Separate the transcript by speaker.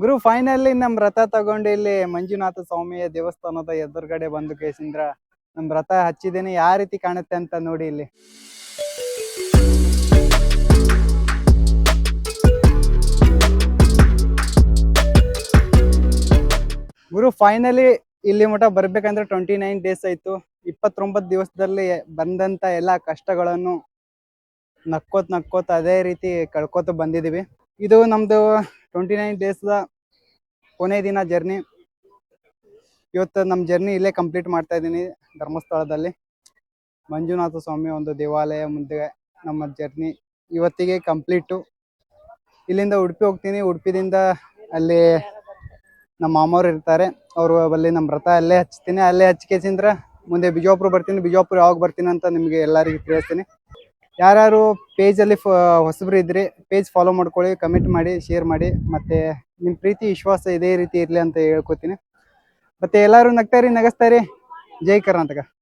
Speaker 1: ಗುರು finally ನಮ್ ರಥ ತಗೊಂಡು ಇಲ್ಲಿ ಮಂಜುನಾಥ ಸ್ವಾಮಿಯ ದೇವಸ್ಥಾನದ ಎದುರುಗಡೆ ಬಂದು ಕೇಸಿಂದ್ರ, ನಮ್ ರಥ ಹಚ್ಚಿದೇನೆ ಯಾವ ರೀತಿ ಕಾಣುತ್ತೆ ಅಂತ ನೋಡಿ ಇಲ್ಲಿ. ಗುರು ಫೈನಲಿ ಇಲ್ಲಿ ಮಠ ಬರ್ಬೇಕಂದ್ರೆ ಟ್ವೆಂಟಿ ನೈನ್ ಡೇಸ್ ಆಯ್ತು. ಇಪ್ಪತ್ತೊಂಬತ್ತು ದಿವಸದಲ್ಲಿ ಬಂದಂತ ಎಲ್ಲಾ ಕಷ್ಟಗಳನ್ನು ನಕ್ಕೋತ್ ನಕ್ಕೋತ್ ಅದೇ ರೀತಿ ಕಳ್ಕೋತ ಬಂದಿದೀವಿ. ಇದು ನಮ್ದು ಟ್ವೆಂಟಿ ನೈನ್ ಡೇಸ್ದ ಕೊನೆ ದಿನ ಜರ್ನಿ ಇವತ್ತು ನಮ್ಮ ಜರ್ನಿ ಇಲ್ಲೇ ಕಂಪ್ಲೀಟ್ ಮಾಡ್ತಾ ಇದ್ದೀನಿ ಧರ್ಮಸ್ಥಳದಲ್ಲಿ. ಮಂಜುನಾಥ ಸ್ವಾಮಿ ಒಂದು ದೇವಾಲಯ ಮುಂದೆ ನಮ್ಮ ಜರ್ನಿ ಇವತ್ತಿಗೆ ಕಂಪ್ಲೀಟು ಇಲ್ಲಿಂದ ಉಡುಪಿ ಹೋಗ್ತೀನಿ. ಉಡುಪಿದಿಂದ ಅಲ್ಲಿ ನಮ್ಮ ಮಾಮವ್ರು ಇರ್ತಾರೆ. ಅವರು ಅಲ್ಲಿ ನಮ್ಮ ವ್ರತ ಅಲ್ಲೇ ಹಚ್ತೀನಿ. ಅಲ್ಲೇ ಹಚ್ಕೇಸಿಂದ್ರ ಮುಂದೆ ಬಿಜಾಪುರ ಬರ್ತೀನಿ. ಬಿಜಾಪುರ ಯಾವಾಗ ಬರ್ತೀನಿ ಅಂತ ನಿಮಗೆ ಎಲ್ಲರಿಗೂ ತಿಳಿಸ್ತೀನಿ. ಯಾರ್ಯಾರು ಪೇಜಲ್ಲಿ ಹೊಸಬ್ರು ಇದ್ರಿ ಪೇಜ್ ಫಾಲೋ ಮಾಡ್ಕೊಳ್ಳಿ ಕಮೆಂಟ್ ಮಾಡಿ ಶೇರ್ ಮಾಡಿ. ಮತ್ತೆ ನಿಮ್ಮ ಪ್ರೀತಿ, ವಿಶ್ವಾಸ ಇದೇ ರೀತಿ ಇರಲಿ ಅಂತ ಹೇಳ್ಕೊತೀನಿ. ಮತ್ತೆ ಎಲ್ಲರೂ ನಗ್ತಾರಿ ನಗಸ್ತಾರಿ ಜೈ ಕರ್ನಾಟಕ.